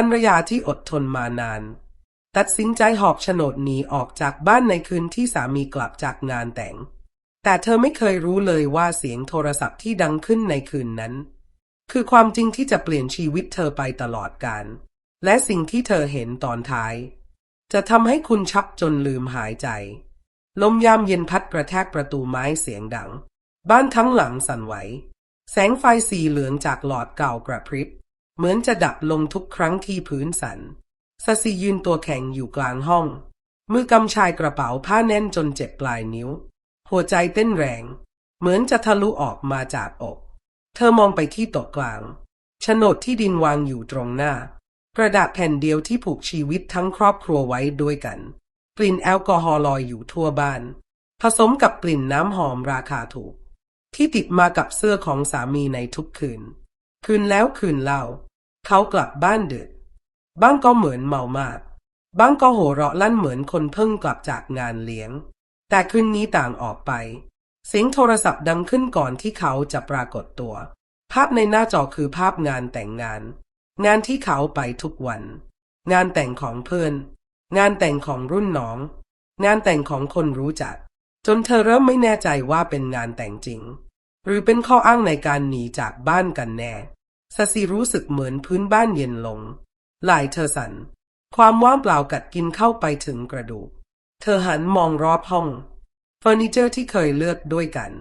ภรรยาที่อดทนมานาน ตัดสินใจหอบโฉนดหนีออกจากบ้านในคืนที่สามีกลับจากงานแต่ง แต่เธอไม่เคยรู้เลยว่าเสียงโทรศัพท์ที่ดังขึ้นในคืนนั้น คือความจริงที่จะเปลี่ยนชีวิตเธอไปตลอดกาลและสิ่งที่เธอเห็นตอนท้าย จะทำให้คุณชักจนลืมหายใจ ลมยามเย็นพัดกระแทกประตูไม้เสียงดัง บ้านทั้งหลังสั่นไหว แสงไฟสีเหลืองจากหลอดเก่ากระพริบ เหมือนจะดับลงทุกครั้งที่พื้นสันสซียืนตัวแข็งอยู่กลางห้อง มือกำชายกระเป๋าผ้าแน่นจนเจ็บปลายนิ้ว หัวใจเต้นแรง เหมือนจะทะลุออกมาจากอก เธอมองไปที่โต๊ะกลางโฉนดที่ดินวางอยู่ตรงหน้า กระดาษแผ่นเดียวที่ผูกชีวิตทั้งครอบครัวไว้ด้วยกัน กลิ่นแอลกอฮอล์ลอยอยู่ทั่วบ้าน ผสมกับกลิ่นน้ำหอมราคาถูก ที่ติดมากับเสื้อของสามีในทุกคืน คืนแล้วคืนเล่า เขากลับบ้านดึก บ้างก็เหมือนเมามาก บ้างก็โห่เราะลั่นเหมือนคนเพิ่งกลับจากงานเลี้ยง แต่คืนนี้ต่างออกไป เสียงโทรศัพท์ดังขึ้นก่อนที่เขาจะปรากฏตัว ภาพในหน้าจอคือภาพงานแต่งงาน งานที่เขาไปทุกวัน งานแต่งของเพื่อน งานแต่งของรุ่นน้อง งานแต่งของคนรู้จัก จนเธอเริ่มไม่แน่ใจว่าเป็นงานแต่งจริง หรือเป็นข้ออ้างในการหนีจากบ้านกันแน่ สซีรู้สึกเหมือนพื้นบ้านเย็นลง ไหล่เธอสัน่น ความว่างเปล่ากัดกินเข้าไปถึงกระดูก เธอหันมองรอบห้องเฟอร์นิเจอร์ที่เคยเลือกด้วยกัน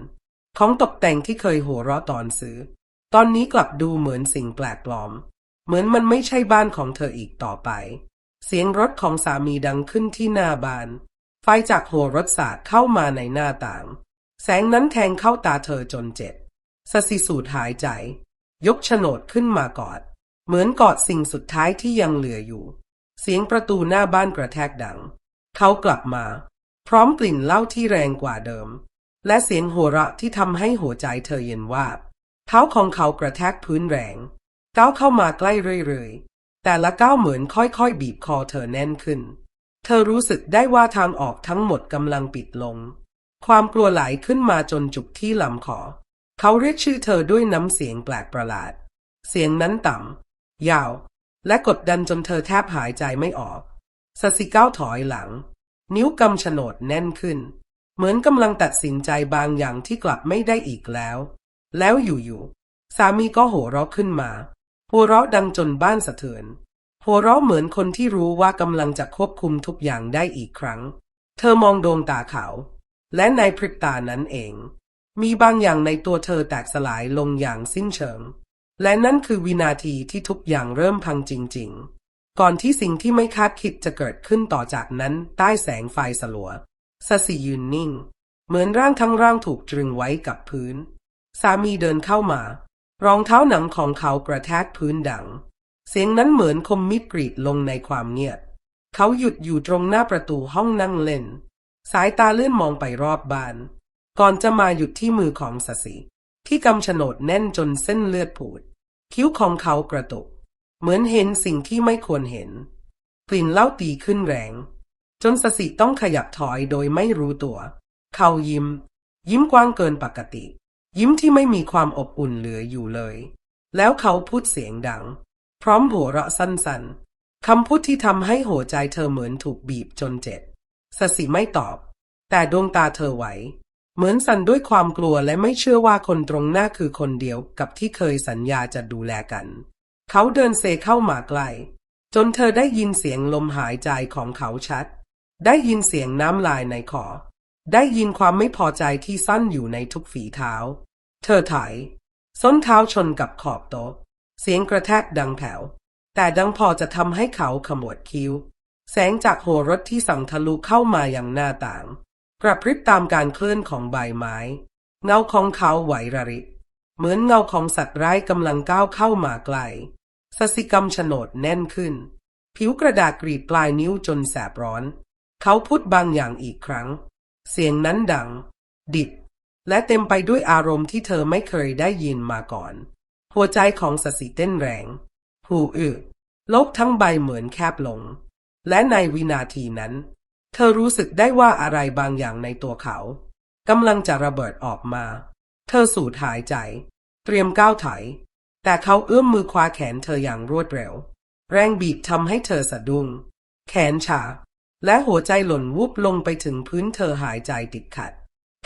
ของตกแต่งที่เคยหัวเราะตอนซื้อ ตอนนี้กลับดูเหมือนสิ่งแปลกปลอม เหมือนมันไม่ใช่บ้านของเธออีกต่อไป เสียงรถของสามีดังขึ้นที่หน้าบ้าน ไฟจากหัวรถสาดเข้ามาในหน้าต่าง แสงนั้นแทงเข้าตาเธอจนเจ็บสสิสูดหายใจ ยกโฉนดขึ้นมากอด เหมือนกอดสิ่งสุดท้ายที่ยังเหลืออยู่ เสียงประตูหน้าบ้านกระแทกดัง เขากลับมา พร้อมกลิ่นเหล้าที่แรงกว่าเดิม และเสียงหัวเราะที่ทำให้หัวใจเธอเย็นวาบเท้าของเขากระแทกพื้นแรงก้าวเข้ามาใกล้เรื่อยๆ แต่ละก้าวเหมือนค่อยๆ บีบคอเธอแน่นขึ้น เธอรู้สึกได้ว่าทางออกทั้งหมดกำลังปิดลง ความกลัวไหลขึ้นมาจนจุกที่ลำคอ เขาเรียกชื่อเธอด้วยน้ำเสียงแปลกประหลาด เสียงนั้นต่ำยาว และกดดันจนเธอแทบหายใจไม่ออกสสิก้าวถอยหลัง นิ้วกำฉนดแน่นขึ้น เหมือนกำลังตัดสินใจบางอย่างที่กลับไม่ได้อีกแล้ว แล้วอยู่ๆสามีก็โห่เราะขึ้นมาหัวเราะดังจนบ้านสะเทือนหัวเราะเหมือนคนที่รู้ว่ากำลังจะควบคุมทุกอย่างได้อีกครั้ง เธอมองดวงตาเขา และในพริบตานั้นเอง มีบางอย่างในตัวเธอแตกสลายลงอย่างสิ้นเชิง และนั่นคือวินาทีที่ทุกอย่างเริ่มพังจริง ๆ ก่อนที่สิ่งที่ไม่คาดคิดจะเกิดขึ้นต่อจากนั้นใต้แสงไฟสลัวสสิยืนนิ่ง เหมือนร่างทั้งร่างถูกตรึงไว้กับพื้น สามีเดินเข้ามา รองเท้าหนังของเขากระแทกพื้นดัง เสียงนั้นเหมือนคมมิดกรีดลงในความเงียบ เขาหยุดอยู่ตรงหน้าประตูห้องนั่งเล่น สายตาเลื่อนมองไปรอบบ้าน ก่อนจะมาหยุดที่มือของสสิที่กำโฉนดแน่นจนเส้นเลือดผูด คิ้วของเขากระตุก เหมือนเห็นสิ่งที่ไม่ควรเห็น กลิ่นเหล้าตีขึ้นแรง จนสสิต้องขยับถอยโดยไม่รู้ตัว เขายิ้ม ยิ้มกว้างเกินปกติ ยิ้มที่ไม่มีความอบอุ่นเหลืออยู่เลย แล้วเขาพูดเสียงดัง พร้อมหัวเราะสั้นๆคำพูดที่ทำให้หัวใจเธอเหมือนถูกบีบจนเจ็บสสิไม่ตอบ แต่ดวงตาเธอไหว เหมือนสั่นด้วยความกลัวและไม่เชื่อว่าคนตรงหน้าคือคนเดียวกับที่เคยสัญญาจะดูแลกัน เขาเดินเซเข้ามาใกล้จนเธอได้ยินเสียงลมหายใจของเขาชัด ได้ยินเสียงน้ำลายในคอได้ยินความไม่พอใจที่ซ่อนอยู่ในทุกฝีเท้า เธอถ่ายส้นเท้าชนกับขอบโต๊ะ เสียงกระแทกดังแผ่วแต่ดังพอจะทำให้เขาขมวดคิ้ว แสงจากหัวรถที่ส่องทะลุเข้ามาอย่างหน้าต่าง กระพริบตามการเคลื่อนของใบไม้ เงาของเขาไหวระริเหมือนเงาของสัตว์ร้ายกำลังก้าวเข้ามาไกลสสิกรรมโฉนดแน่นขึ้น ผิวกระดาษกรีดปลายนิ้วจนแสบร้อน เขาพูดบางอย่างอีกครั้ง เสียงนั้นดัง ดิบและเต็มไปด้วยอารมณ์ที่เธอไม่เคยได้ยินมาก่อน หัวใจของสสิเต้นแรง หูอึโลกทั้งใบเหมือนแคบลง และในวินาทีนั้น เธอรู้สึกได้ว่าอะไรบางอย่างในตัวเขากำลังจะระเบิดออกมา เธอสูดหายใจ เตรียมก้าวถอย แต่เขาเอื้อมมือคว้าแขนเธออย่างรวดเร็ว แรงบีบทำให้เธอสะดุ้ง แขนชา และหัวใจหล่นวูบลงไปถึงพื้นเธอหายใจติดขัด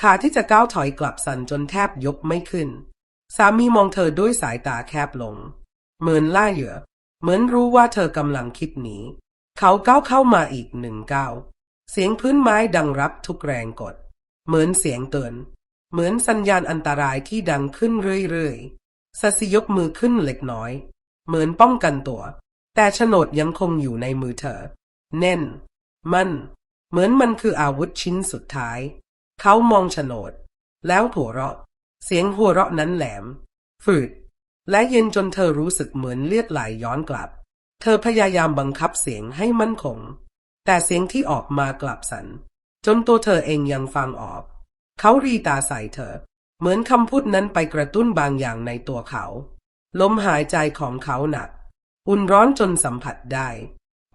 ขาที่จะก้าวถอยกลับสั่นจนแทบยกไม่ขึ้น สามีมองเธอด้วยสายตาแคบลง เหมือนล่าเหยื่อ เหมือนรู้ว่าเธอกำลังคิดหนี เขาก้าวเข้ามาอีกหนึ่งก้าว เสียงพื้นไม้ดังรับทุกแรงกด เหมือนเสียงเตือน เหมือนสัญญาณอันตรายที่ดังขึ้นเรื่อยๆสัสิยกมือขึ้นเล็กน้อย เหมือนป้องกันตัว แต่โฉนดยังคงอยู่ในมือเธอ แน่น มัน เหมือนมันคืออาวุธชิ้นสุดท้าย เขามองโฉนด แล้วหัวเราะ เสียงหัวเราะนั้นแหลม ฝืด และเย็นจนเธอรู้สึกเหมือนเลือดไหลย้อนกลับ เธอพยายามบังคับเสียงให้มั่นคง แต่เสียงที่ออกมากลับสัน จนตัวเธอเองยังฟังออก เขารีตาใส่เธอ เหมือนคำพูดนั้นไปกระตุ้นบางอย่างในตัวเขา ลมหายใจของเขาหนัก อุ่นร้อนจนสัมผัสได้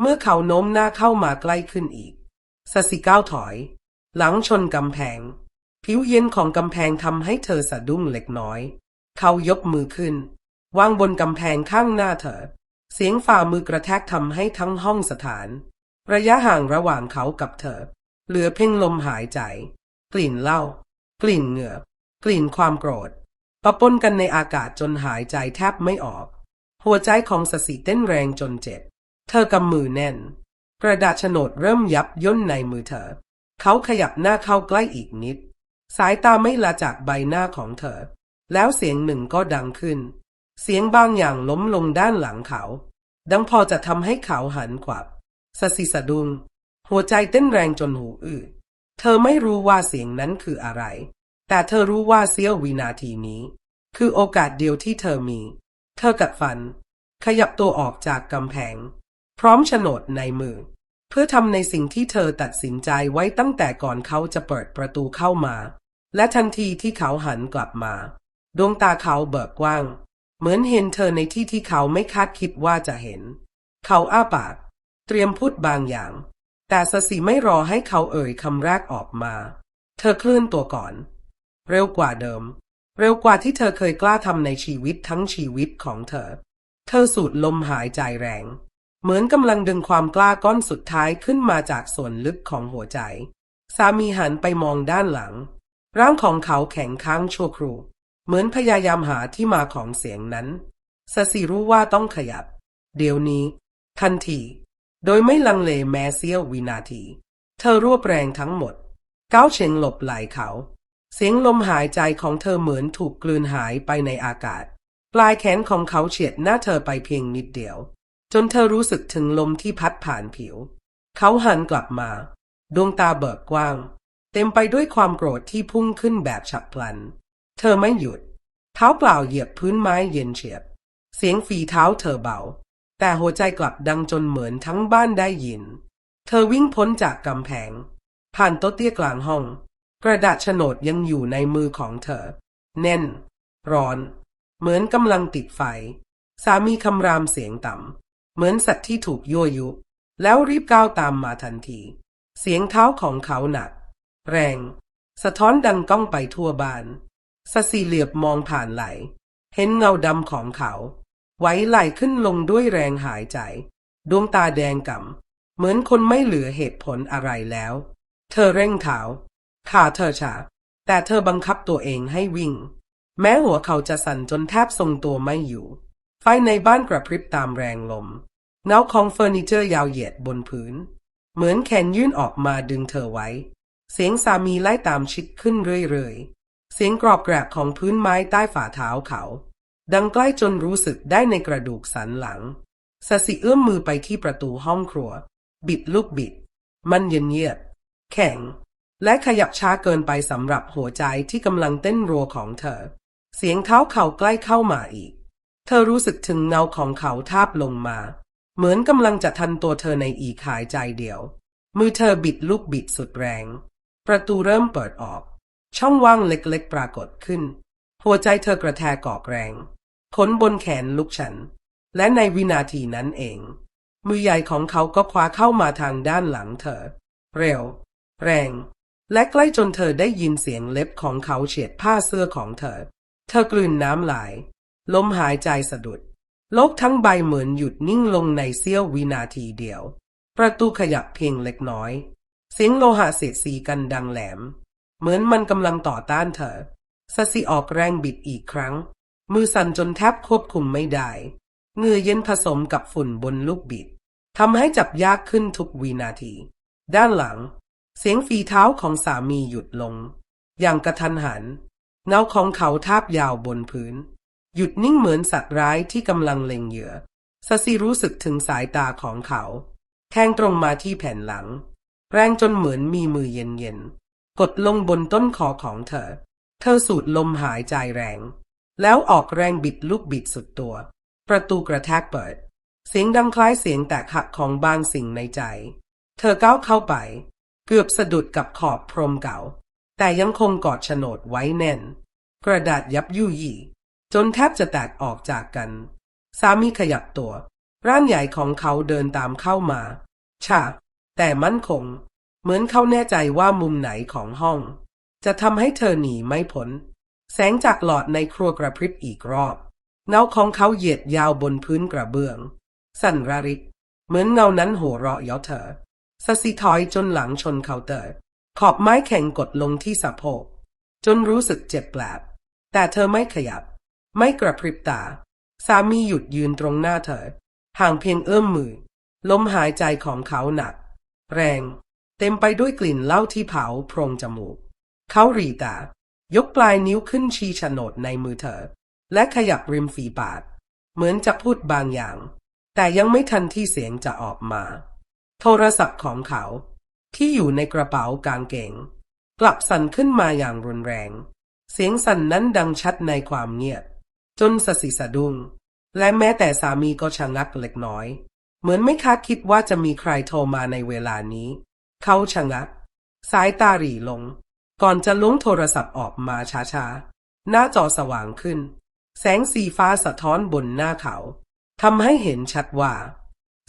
เมื่อเขาโน้มหน้าเข้ามาใกล้ขึ้นอีกสสิก้าวถอย หลังชนกำแพง ผิวเย็นของกำแพงทำให้เธอสะดุ้งเล็กน้อย เขายกมือขึ้น วางบนกำแพงข้างหน้าเธอ เสียงฝ่ามือกระแทกทำให้ทั้งห้องสถาน ระยะห่างระหว่างเขากับเธอ เหลือเพ่งลมหายใจ กลิ่นเหล้ากลิ่นเหงื่อกลิ่นความโกรธปะปนกันในอากาศจนหายใจแทบไม่ออก หัวใจของสสิเต้นแรงจนเจ็บ เธอกำมือแน่น กระดาษโฉนดเริ่มยับย่นในมือเธอ เขาขยับหน้าเข้าใกล้อีกนิด สายตาไม่ละจากใบหน้าของเธอ แล้วเสียงหนึ่งก็ดังขึ้น เสียงบางอย่างล้มลงด้านหลังเขา ดังพอจะทำให้เขาหันขวับ สสิสะดุงหัวใจเต้นแรงจนหูอื้อเธอไม่รู้ว่าเสียงนั้นคืออะไร แต่เธอรู้ว่าเสี้ยววินาทีนี้ คือโอกาสเดียวที่เธอมี เธอกัดฟัน ขยับตัวออกจากกำแพง พร้อมโฉนดในมือ เพื่อทำในสิ่งที่เธอตัดสินใจไว้ตั้งแต่ก่อนเขาจะเปิดประตูเข้ามา และทันทีที่เขาหันกลับมา ดวงตาเขาเบิกกว้าง เหมือนเห็นเธอในที่ที่เขาไม่คาดคิดว่าจะเห็น เขาอ้าปาก เตรียมพูดบางอย่าง แต่สสีไม่รอให้เขาเอ่ยคำแรกออกมา เธอเคลื่อนตัวก่อน เร็วกว่าเดิม เร็วกว่าที่เธอเคยกล้าทำในชีวิตทั้งชีวิตของเธอ เธอสูดลมหายใจแรง เหมือนกำลังดึงความกล้าก้อนสุดท้ายขึ้นมาจากส่วนลึกของหัวใจ สามีหันไปมองด้านหลัง ร่างของเขาแข็งค้างชั่วครู่เหมือนพยายามหาที่มาของเสียงนั้นสสิรู้ว่าต้องขยับ เดี๋ยวนี้ ทันที โดยไม่ลังเลแม้เสี้ยววินาที เธอรวบแรงทั้งหมดก้าวเฉงหลบไหลเขา เสียงลมหายใจของเธอเหมือนถูกกลืนหายไปในอากาศ ปลายแขนของเขาเฉียดหน้าเธอไปเพียงนิดเดียว จนเธอรู้สึกถึงลมที่พัดผ่านผิว เขาหันกลับมา ดวงตาเบิกกว้าง เต็มไปด้วยความโกรธที่พุ่งขึ้นแบบฉับพลัน เธอไม่หยุด เท้าเปล่าเหยียบพื้นไม้เย็นเฉียบ เสียงฝีเท้าเธอเบา แต่หัวใจกลับดังจนเหมือนทั้งบ้านได้ยิน เธอวิ่งพ้นจากกำแพง ผ่านโต๊ะเตี้ยกลางห้อง กระดาษโฉนดยังอยู่ในมือของเธอ แน่น ร้อน เหมือนกำลังติดไฟ สามีคำรามเสียงต่ำ เหมือนสัตว์ที่ถูกยั่วยุ แล้วรีบก้าวตามมาทันที เสียงเท้าของเขาหนัก แรง สะท้อนดังก้องไปทั่วบ้านสสีเหลียบมองผ่านไหล เห็นเงาดำของเขา ไหวไหลขึ้นลงด้วยแรงหายใจ ดวงตาแดงก่ำเหมือนคนไม่เหลือเหตุผลอะไรแล้ว เธอเร่งเท้าขาเธอชาแต่เธอบังคับตัวเองให้วิ่ง แม้หัวเขาจะสั่นจนแทบทรงตัวไม่อยู่ ไฟในบ้านกระพริบตามแรงลม เงาของเฟอร์นิเจอร์ยาวเหยียดบนพื้น เหมือนแขนยื่นออกมาดึงเธอไว้ เสียงสามีไล่ตามชิดขึ้นเรื่อยๆ เสียงกรอบแกรบของพื้นไม้ใต้ฝ่าเท้าเขา ดังใกล้จนรู้สึกได้ในกระดูกสันหลังสสิเอื้อมมือไปที่ประตูห้องครัว บิดลูกบิด มันเย็นเยียบ แข็ง และขยับช้าเกินไปสำหรับหัวใจที่กำลังเต้นรัวของเธอ เสียงเท้าเข่าใกล้เข้ามาอีก เธอรู้สึกถึงเงาของเขาทาบลงมา เหมือนกำลังจะทันตัวเธอในอีกหายใจเดียว มือเธอบิดลูกบิดสุดแรง ประตูเริ่มเปิดออก ช่องว่างเล็กๆปรากฏขึ้น หัวใจเธอกระแทกกอกแรง ขนบนแขนลุกฉัน และในวินาทีนั้นเอง มือใหญ่ของเขาก็คว้าเข้ามาทางด้านหลังเธอ เร็ว แรง และใกล้จนเธอได้ยินเสียงเล็บของเขาเฉียดผ้าเสื้อของเธอ เธอกลืนน้ำลายลมหายใจสะดุด โลกทั้งใบเหมือนหยุดนิ่งลงในเสี้ยววินาทีเดียว ประตูขยับเพียงเล็กน้อย เสียงโลหะเสียดสีกันดังแหลม เหมือนมันกำลังต่อต้านเธอสสิออกแรงบิดอีกครั้ง มือสั่นจนแทบควบคุมไม่ได้เหงื่อเย็นผสมกับฝุ่นบนลูกบิดทำให้จับยากขึ้นทุกวินาที ด้านหลัง เสียงฝีเท้าของสามีหยุดลง อย่างกระทันหันเงาของเขาทาบยาวบนพื้น หยุดนิ่งเหมือนสัตว์ร้ายที่กำลังเล็งเหยื่อซาซิรู้สึกถึงสายตาของเขาแทงตรงมาที่แผ่นหลัง แรงจนเหมือนมีมือเย็นๆกดลงบนต้นคอของเธอ เธอสูดลมหายใจแรง แล้วออกแรงบิดลูกบิดสุดตัว ประตูกระแทกเปิด เสียงดังคล้ายเสียงแตกหักของบางสิ่งในใจ เธอก้าวเข้าไป เกือบสะดุดกับขอบพรมเก่า แต่ยังคงกอดโฉนดไว้แน่น กระดาษยับยุยี่จนแทบจะแตกออกจากกัน สามีขยับตัว ร่างใหญ่ของเขาเดินตามเข้ามาชาแต่มั่นคง เหมือนเขาแน่ใจว่ามุมไหนของห้อง จะทำให้เธอหนีไม่พ้น แสงจากหลอดในครัวกระพริบอีกรอบ เงาของเขาเหยียดยาวบนพื้นกระเบื้อง สั่นระริก เหมือนเงานั้นโหัวเราะเย้าเธอสสิถอยจนหลังชนเคาน์เตอร์ ขอบไม้แข็งกดลงที่สะโพก จนรู้สึกเจ็บแปลบ แต่เธอไม่ขยับ ไม่กระพริบตา สามีหยุดยืนตรงหน้าเธอ ห่างเพียงเอื้อมมือ ลมหายใจของเขาหนัก แรง เต็มไปด้วยกลิ่นเหล้าที่เผาโพรงจมูก เขาหรีตา ยกปลายนิ้วขึ้นชี้โฉนดในมือเธอ และขยับริมฝีปากเหมือนจะพูดบางอย่าง แต่ยังไม่ทันที่เสียงจะออกมา โทรศัพท์ของเขา ที่อยู่ในกระเป๋ากางเกงกลับสั่นขึ้นมาอย่างรุนแรง เสียงสั่นนั้นดังชัดในความเงียบ จนสสิสะดุ้ง และแม้แต่สามีก็ชะงักเล็กน้อย เหมือนไม่คาดคิดว่าจะมีใครโทรมาในเวลานี้ เขาชะงัก สายตาหรี่ลง ก่อนจะล้วงโทรศัพท์ออกมาช้าๆ หน้าจอสว่างขึ้น แสงสีฟ้าสะท้อนบนหน้าเขาทำให้เห็นชัดว่า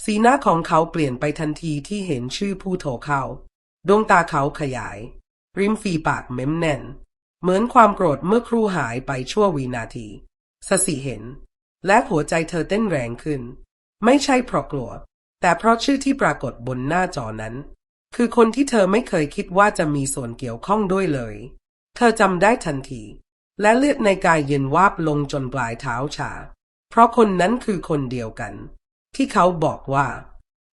สีหน้าของเขาเปลี่ยนไปทันทีที่เห็นชื่อผู้โทรเข้า ดวงตาเขาขยาย ริมฝีปากเม้มแน่น เหมือนความโกรธเมื่อครู่หายไปชั่ววินาทีสสิเห็น และหัวใจเธอเต้นแรงขึ้น ไม่ใช่เพราะกลัว แต่เพราะชื่อที่ปรากฏบนหน้าจอนั้น คือคนที่เธอไม่เคยคิดว่าจะมีส่วนเกี่ยวข้องด้วยเลย เธอจำได้ทันที และเลือดในกายเย็นวาบลงจนปลายเท้าชา เพราะคนนั้นคือคนเดียวกัน ที่เขาบอกว่า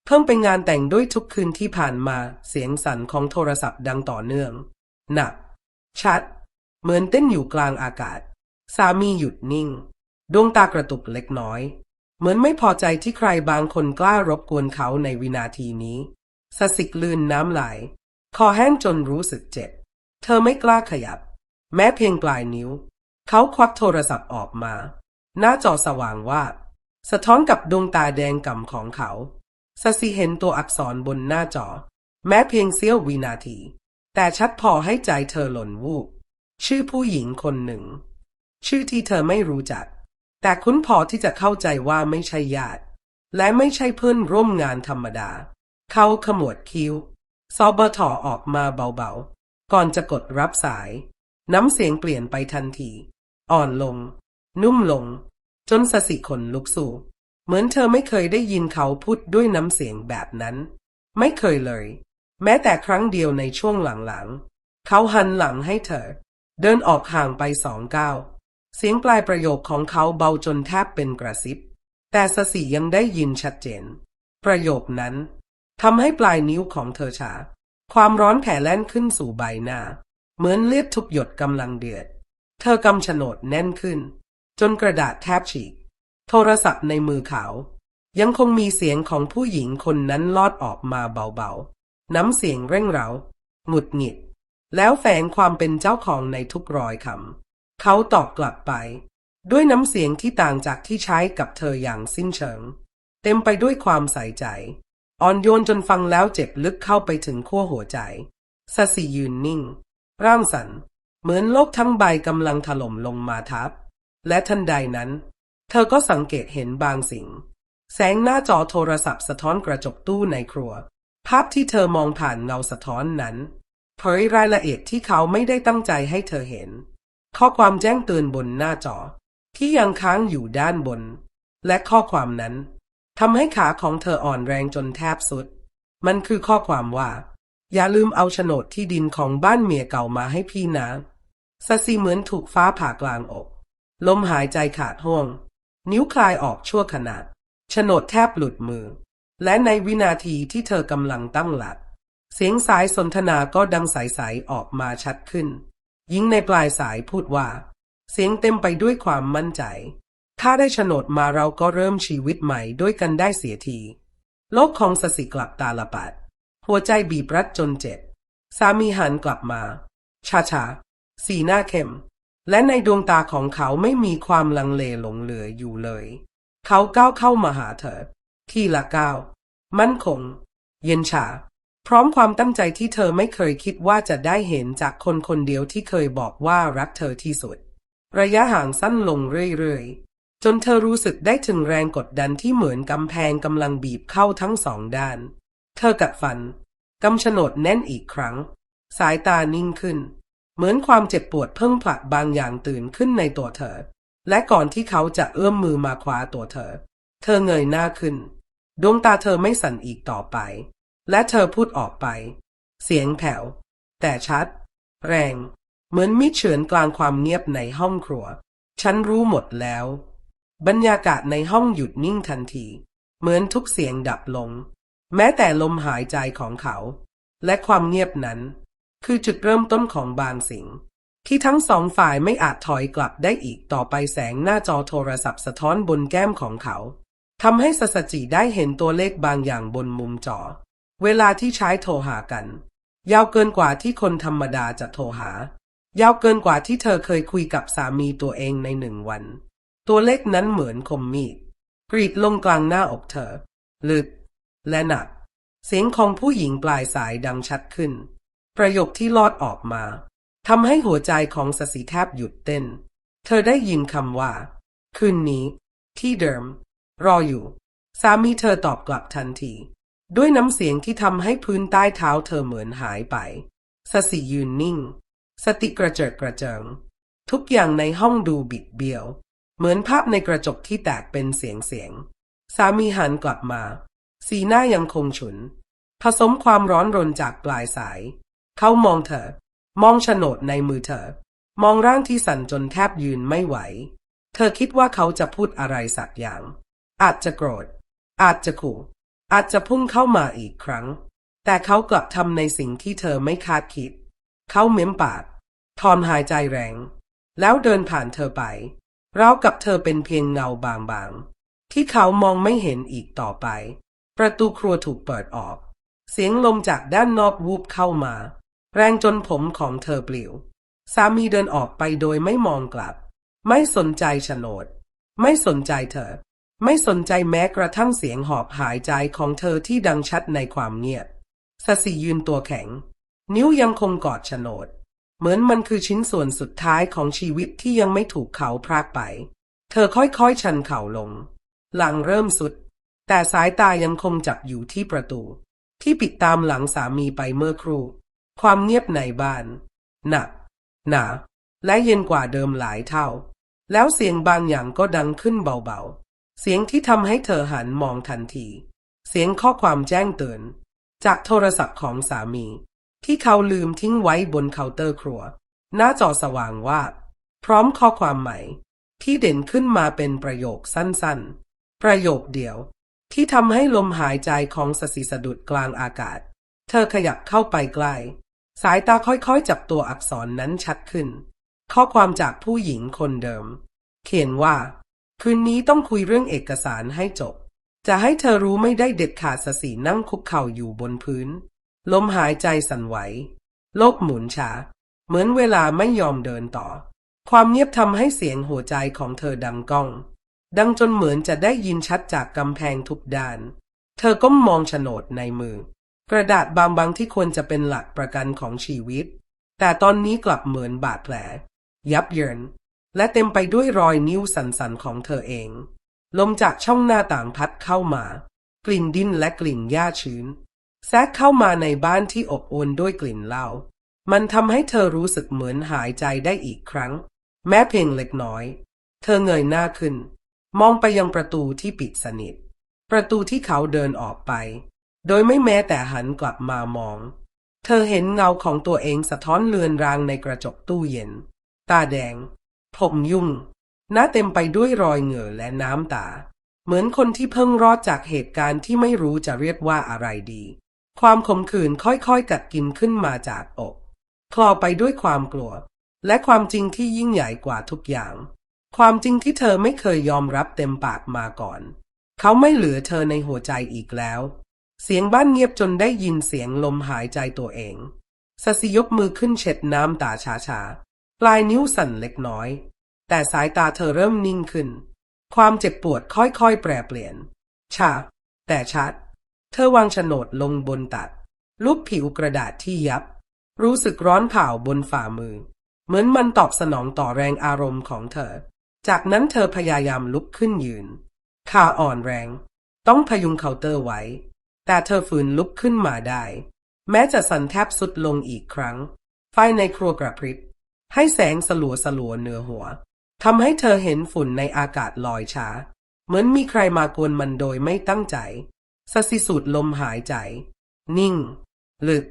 เพิ่งไปงานแต่งด้วยทุกคืนที่ผ่านมาเสียงสั่นของโทรศัพท์ดังต่อเนื่องหนัก ชัด เหมือนเต้นอยู่กลางอากาศ สามีหยุดนิ่ง ดวงตากระตุกเล็กน้อย เหมือนไม่พอใจที่ใครบางคนกล้ารบกวนเขาในวินาทีนี้ สสิกลืนน้ำไหล คอแห้งจนรู้สึกเจ็บ เธอไม่กล้าขยับ แม้เพียงปลายนิ้ว เขาควักโทรศัพท์ออกมา หน้าจอสว่างว่า สะท้อนกับดวงตาแดงก่ำของเขาสสิเห็นตัวอักษรบนหน้าจอ แม้เพียงเสี้ยววินาที แต่ชัดพอให้ใจเธอหล่นวูบชื่อผู้หญิงคนหนึ่ง ชื่อที่เธอไม่รู้จัก แต่คุ้นพอที่จะเข้าใจว่าไม่ใช่ญาติ และไม่ใช่เพื่อนร่วมงานธรรมดา เขาขมวดคิ้วซอบถอออกมาเบาๆ ก่อนจะกดรับสาย น้ำเสียงเปลี่ยนไปทันที อ่อนลง นุ่มลง จนสสิขนลุกสู้ เหมือนเธอไม่เคยได้ยินเขาพูดด้วยน้ำเสียงแบบนั้น ไม่เคยเลย แม้แต่ครั้งเดียวในช่วงหลังๆ เขาหันหลังให้เธอ เดินออกห่างไปสองก้าวเสียงปลายประโยคของเขาเบาจนแทบเป็นกระซิบ แต่สสิยังได้ยินชัดเจน ประโยคนั้น ทำให้ปลายนิ้วของเธอชา ความร้อนแผ่แล่นขึ้นสู่ใบหน้า เหมือนเลือดทุกหยดกำลังเดือด เธอกำฉนดแน่นขึ้น จนกระดาษแทบฉีก โทรศัพท์ในมือเขา ยังคงมีเสียงของผู้หญิงคนนั้นลอดออกมาเบาๆ น้ำเสียงเร่งเร้าหงุดหงิด แล้วแฝงความเป็นเจ้าของในทุกรอยคำเขาตอบกลับไป ด้วยน้ำเสียงที่ต่างจากที่ใช้กับเธออย่างสิ้นเชิง เต็มไปด้วยความใส่ใจ อ่อนโยนจนฟังแล้วเจ็บลึกเข้าไปถึงขั้วหัวใจสสิยืนนิ่ง ร่างสัน เหมือนโลกทั้งใบกำลังถล่มลงมาทับ และทันใดนั้น เธอก็สังเกตเห็นบางสิ่ง แสงหน้าจอโทรศัพท์สะท้อนกระจกตู้ในครัว ภาพที่เธอมองผ่านเงาสะท้อนนั้นเผยรายละเอียดที่เขาไม่ได้ตั้งใจให้เธอเห็น ข้อความแจ้งเตือนบนหน้าจอ ที่ยังค้างอยู่ด้านบน และข้อความนั้น ทำให้ขาของเธออ่อนแรงจนแทบสุด มันคือข้อความว่า อย่าลืมเอาโฉนดที่ดินของบ้านเมียเก่ามาให้พี่นะสซีเหมือนถูกฟ้าผ่ากลางอก ลมหายใจขาดห่วง นิ้วคลายออกชั่วขณะโฉนดแทบหลุดมือ และในวินาทีที่เธอกำลังตั้งหลัก เสียงสายสนทนาก็ดังใสๆออกมาชัดขึ้นหญิงในปลายสายพูดว่า เสียงเต็มไปด้วยความมั่นใจ ถ้าได้โฉนดมาเราก็เริ่มชีวิตใหม่ด้วยกันได้เสียที โลกของสสิกลับตาละปัด หัวใจบีบรัดจนเจ็บ สามีหันกลับมาช้าสีหน้าเข้ม และในดวงตาของเขาไม่มีความลังเลหลงเหลืออยู่เลย เขาก้าวเข้ามาหาเธอ ที่ละก้าว มั่นคง เย็นชา พร้อมความตั้งใจที่เธอไม่เคยคิดว่าจะได้เห็นจากคนคนเดียวที่เคยบอกว่ารักเธอที่สุด ระยะห่างสั้นลงเรื่อยๆ จนเธอรู้สึกได้ถึงแรงกดดันที่เหมือนกำแพงกำลังบีบเข้าทั้งสองด้าน เธอกัดฟันกำโฉนดแน่นอีกครั้ง สายตานิ่งขึ้น เหมือนความเจ็บปวดเพิ่งผลัดบางอย่างตื่นขึ้นในตัวเธอ และก่อนที่เขาจะเอื้อมมือมาคว้าตัวเธอ เธอเงยหน้าขึ้น ดวงตาเธอไม่สั่นอีกต่อไป และเธอพูดออกไป เสียงแผ่ว แต่ชัด แรง เหมือนมิดเฉือนกลางความเงียบในห้องครัว ฉันรู้หมดแล้ว บรรยากาศในห้องหยุดนิ่งทันที เหมือนทุกเสียงดับลง แม้แต่ลมหายใจของเขา และความเงียบนั้น คือจุดเริ่มต้นของบางสิ่ง ที่ทั้งสองฝ่ายไม่อาจถอยกลับได้อีกต่อไปแสงหน้าจอโทรศัพท์สะท้อนบนแก้มของเขาทำให้สสจิได้เห็นตัวเลขบางอย่างบนมุมจอ เวลาที่ใช้โทรหากัน ยาวเกินกว่าที่คนธรรมดาจะโทรหา ยาวเกินกว่าที่เธอเคยคุยกับสามีตัวเองในหนึ่งวัน ตัวเลขนั้นเหมือนคมมีดกรีดลงกลางหน้าอกเธอ ลึกและหนัก เสียงของผู้หญิงปลายสายดังชัดขึ้น ประโยคที่ลอดออกมาทำให้หัวใจของสสีแทบหยุดเต้น เธอได้ยินคำว่า คืนนี้ ที่เดิม รออยู่ สามีเธอตอบกลับทันที ด้วยน้ำเสียงที่ทำให้พื้นใต้เท้าเธอเหมือนหายไปสสียืนนิ่ง สติกระเจิดกระเจิง ทุกอย่างในห้องดูบิดเบี้ยว เหมือนภาพในกระจกที่แตกเป็นเสียงเสียง สามีหันกลับมา สีหน้ายังคงฉุน ผสมความร้อนรนจากปลายสาย เขามองเธอ มองโฉนดในมือเธอ มองร่างที่สั่นจนแทบยืนไม่ไหว เธอคิดว่าเขาจะพูดอะไรสักอย่าง อาจจะโกรธ อาจจะขู่ อาจจะพุ่งเข้ามาอีกครั้ง แต่เขากลับทำในสิ่งที่เธอไม่คาดคิด เขาเม้มปากถอนหายใจแรง แล้วเดินผ่านเธอไป เรากับเธอเป็นเพียงเงาบางๆ ที่เขามองไม่เห็นอีกต่อไป ประตูครัวถูกเปิดออก เสียงลมจากด้านนอกวูบเข้ามา แรงจนผมของเธอปลิว สามีเดินออกไปโดยไม่มองกลับ ไม่สนใจโฉนด ไม่สนใจเธอ ไม่สนใจแม้กระทั่งเสียงหอบหายใจของเธอที่ดังชัดในความเงียบสสียืนตัวแข็ง นิ้วยังคงกอดโฉนด เหมือนมันคือชิ้นส่วนสุดท้ายของชีวิตที่ยังไม่ถูกเขาพรากไป เธอค่อยๆชันเข่าลง หลังเริ่มสุด แต่สายตายังคงจับอยู่ที่ประตู ที่ปิดตามหลังสามีไปเมื่อครู่ ความเงียบในบ้าน หนัก หนา และเย็นกว่าเดิมหลายเท่า แล้วเสียงบางอย่างก็ดังขึ้นเบาๆ เสียงที่ทำให้เธอหันมองทันที เสียงข้อความแจ้งเตือนจากโทรศัพท์ของสามี ที่เขาลืมทิ้งไว้บนเคาน์เตอร์ครัว หน้าจอสว่างว่า พร้อมข้อความใหม่ ที่เด่นขึ้นมาเป็นประโยคสั้นๆ ประโยคเดียว ที่ทำให้ลมหายใจของสสีสะดุดกลางอากาศ เธอขยับเข้าไปใกล้สายตาค่อยๆ จับตัวอักษรนั้นชัดขึ้น ข้อความจากผู้หญิงคนเดิม เขียนว่า คืนนี้ต้องคุยเรื่องเอกสารให้จบ จะให้เธอรู้ไม่ได้เด็ดขาดสสีนั่งคุกเข่าอยู่บนพื้น ลมหายใจสั่นไหว โลกหมุนช้า เหมือนเวลาไม่ยอมเดินต่อ ความเงียบทำให้เสียงหัวใจของเธอดังก้อง ดังจนเหมือนจะได้ยินชัดจากกำแพงทุกด้าน เธอก็มองโฉนดในมือ กระดาษบางๆที่ควรจะเป็นหลักประกันของชีวิต แต่ตอนนี้กลับเหมือนบาดแผล ยับเยิน และเต็มไปด้วยรอยนิ้วสันๆของเธอเอง ลมจากช่องหน้าต่างพัดเข้ามากลิ่นดินและกลิ่นหญ้าชื้น แทรกเข้ามาในบ้านที่อบอวลด้วยกลิ่นเหล้ามันทำให้เธอรู้สึกเหมือนหายใจได้อีกครั้ง แม้เพียงเล็กน้อย เธอเงยหน้าขึ้น มองไปยังประตูที่ปิดสนิท ประตูที่เขาเดินออกไป โดยไม่แม้แต่หันกลับมามอง เธอเห็นเงาของตัวเองสะท้อนเลือนรางในกระจกตู้เย็น ตาแดง ผมยุ่ง หน้าเต็มไปด้วยรอยเหงื่อและน้ำตา เหมือนคนที่เพิ่งรอดจากเหตุการณ์ที่ไม่รู้จะเรียกว่าอะไรดี ความขมขื่นค่อยๆ กัดกินขึ้นมาจากอก คลอไปด้วยความกลัว และความจริงที่ยิ่งใหญ่กว่าทุกอย่าง ความจริงที่เธอไม่เคยยอมรับเต็มปากมาก่อน เขาไม่เหลือเธอในหัวใจอีกแล้ว เสียงบ้านเงียบจนได้ยินเสียงลมหายใจตัวเองสสิยกมือขึ้นเช็ดน้ำตาช้าๆปลายนิ้วสั่นเล็กน้อย แต่สายตาเธอเริ่มนิ่งขึ้น ความเจ็บปวดค่อยๆ แปรเปลี่ยนชาแต่ชัด เธอวางโฉนดลงบนตัดลูบผิวกระดาษที่ยับ รู้สึกร้อนเผาบนฝ่ามือ เหมือนมันตอบสนองต่อแรงอารมณ์ของเธอ จากนั้นเธอพยายามลุกขึ้นยืนขาอ่อนแรง ต้องพยุงเคาน์เตอร์ไว้ แต่เธอฝืนลุกขึ้นมาได้ แม้จะสั่นแทบสุดลงอีกครั้ง ไฟในครัวกระพริบ ให้แสงสลัวสลัวเหนือหัวทำให้เธอเห็นฝุ่นในอากาศลอยช้า เหมือนมีใครมากวนมันโดยไม่ตั้งใจ สสิสูดลมหายใจ นิ่ง ลึก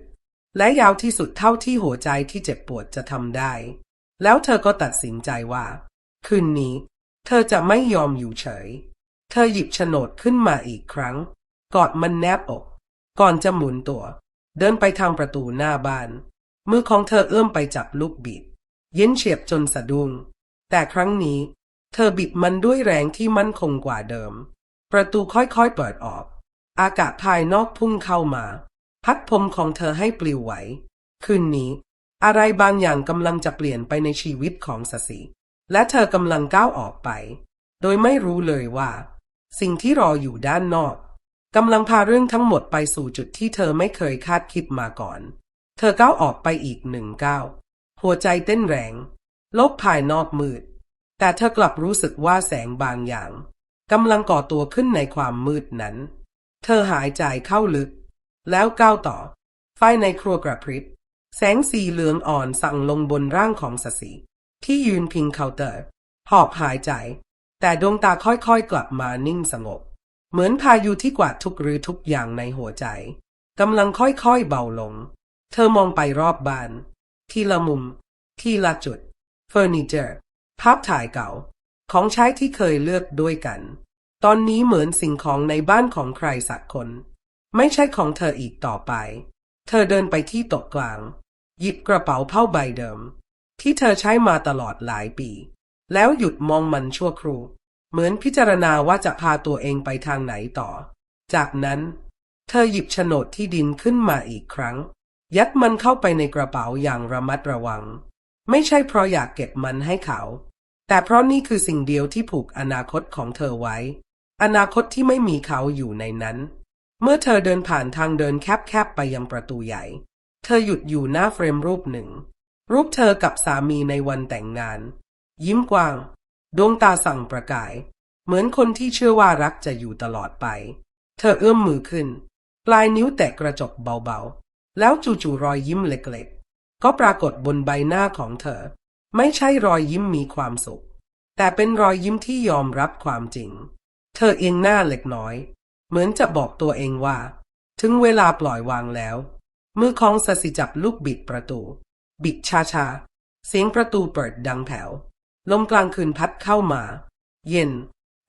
และยาวที่สุดเท่าที่หัวใจที่เจ็บปวดจะทำได้ แล้วเธอก็ตัดสินใจว่า คืนนี้ เธอจะไม่ยอมอยู่เฉย เธอหยิบโฉนดขึ้นมาอีกครั้ง กอดมันแนบอก ก่อนจะหมุนตัว เดินไปทางประตูหน้าบ้าน มือของเธอเอื้อมไปจับลูกบิด เย็นเฉียบจนสะดุ้ง แต่ครั้งนี้ เธอบิดมันด้วยแรงที่มั่นคงกว่าเดิม ประตูค่อยๆเปิดออก อากาศภายนอกพุ่งเข้ามา พัดผมของเธอให้ปลิวไหว คืนนี้ อะไรบางอย่างกำลังจะเปลี่ยนไปในชีวิตของสสีและเธอกำลังก้าวออกไป โดยไม่รู้เลยว่า สิ่งที่รออยู่ด้านนอกกำลังพาเรื่องทั้งหมดไปสู่จุดที่เธอไม่เคยคาดคิดมาก่อน เธอก้าวออกไปอีกหนึ่งก้าวหัวใจเต้นแรง โลกภายนอกมืด แต่เธอกลับรู้สึกว่าแสงบางอย่างกำลังก่อตัวขึ้นในความมืดนั้น เธอหายใจเข้าลึก แล้วก้าวต่อ ไฟในครัวกระพริบ แสงสีเหลืองอ่อนสั่งลงบนร่างของสสี ที่ยืนพิงเคาน์เตอร์ หอบหายใจ แต่ดวงตาค่อยๆ กลับมานิ่งสงบ เหมือนพายุที่กวาดทุกหรือทุกอย่างในหัวใจกำลังค่อยๆเบาลง เธอมองไปรอบบ้าน ที่ละมุม ที่ละจุด เฟอร์นิเจอร์ ภาพถ่ายเก่า ของใช้ที่เคยเลือกด้วยกัน ตอนนี้เหมือนสิ่งของในบ้านของใครสักคน ไม่ใช่ของเธออีกต่อไป เธอเดินไปที่โต๊ะกลาง หยิบกระเป๋าเผ้าใบเดิม ที่เธอใช้มาตลอดหลายปี แล้วหยุดมองมันชั่วครู่เหมือนพิจารณาว่าจะพาตัวเองไปทางไหนต่อ จากนั้น เธอหยิบโฉนดที่ดินขึ้นมาอีกครั้ง ยัดมันเข้าไปในกระเป๋าอย่างระมัดระวัง ไม่ใช่เพราะอยากเก็บมันให้เขา แต่เพราะนี่คือสิ่งเดียวที่ผูกอนาคตของเธอไว้ อนาคตที่ไม่มีเขาอยู่ในนั้น เมื่อเธอเดินผ่านทางเดินแคบๆไปยังประตูใหญ่ เธอหยุดอยู่หน้าเฟรมรูปหนึ่ง รูปเธอกับสามีในวันแต่งงาน ยิ้มกว้าง ดวงตาสั่งประกาย เหมือนคนที่เชื่อว่ารักจะอยู่ตลอดไป เธอเอื้อมมือขึ้น ปลายนิ้วแตะกระจกเบาๆ แล้วจู่ๆรอยยิ้มเล็กๆ ก็ปรากฏบนใบหน้าของเธอ ไม่ใช่รอยยิ้มมีความสุข แต่เป็นรอยยิ้มที่ยอมรับความจริง เธอเอียงหน้าเล็กน้อย เหมือนจะบอกตัวเองว่า ถึงเวลาปล่อยวางแล้ว มือของสสิจับลูกบิดประตู บิดช้าๆเสียงประตูเปิดดังแผ่วลมกลางคืนพัดเข้ามา เย็น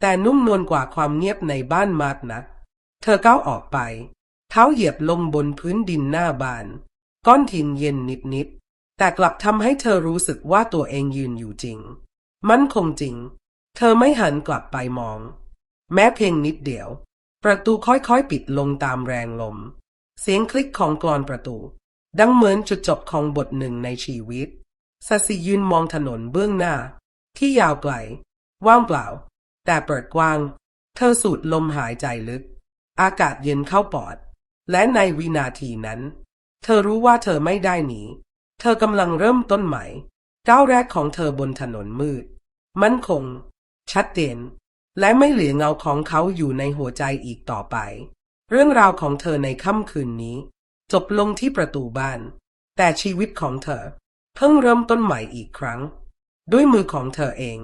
แต่นุ่มนวลกว่าความเงียบในบ้านมากนัก เธอก้าวออกไป เท้าเหยียบลงบนพื้นดินหน้าบ้าน ก้อนหินเย็นนิดๆแต่กลับทำให้เธอรู้สึกว่าตัวเองยืนอยู่จริง มันคงจริง เธอไม่หันกลับไปมอง แม้เพียงนิดเดียว ประตูค่อยๆปิดลงตามแรงลม เสียงคลิกของกรอนประตู ดังเหมือนจุดจบของบทหนึ่งในชีวิตสสิยืนมองถนนเบื้องหน้า ที่ยาวไกล ว่างเปล่า แต่เปิดกว้าง เธอสูดลมหายใจลึก อากาศเย็นเข้าปอด และในวินาทีนั้น เธอรู้ว่าเธอไม่ได้หนี เธอกำลังเริ่มต้นใหม่ ก้าวแรกของเธอบนถนนมืด มั่นคง ชัดเจน และไม่เหลือเงาของเขาอยู่ในหัวใจอีกต่อไป เรื่องราวของเธอในค่ำคืนนี้ จบลงที่ประตูบ้าน แต่ชีวิตของเธอ เพิ่งเริ่มต้นใหม่อีกครั้ง ด้วยมือของเธอเอง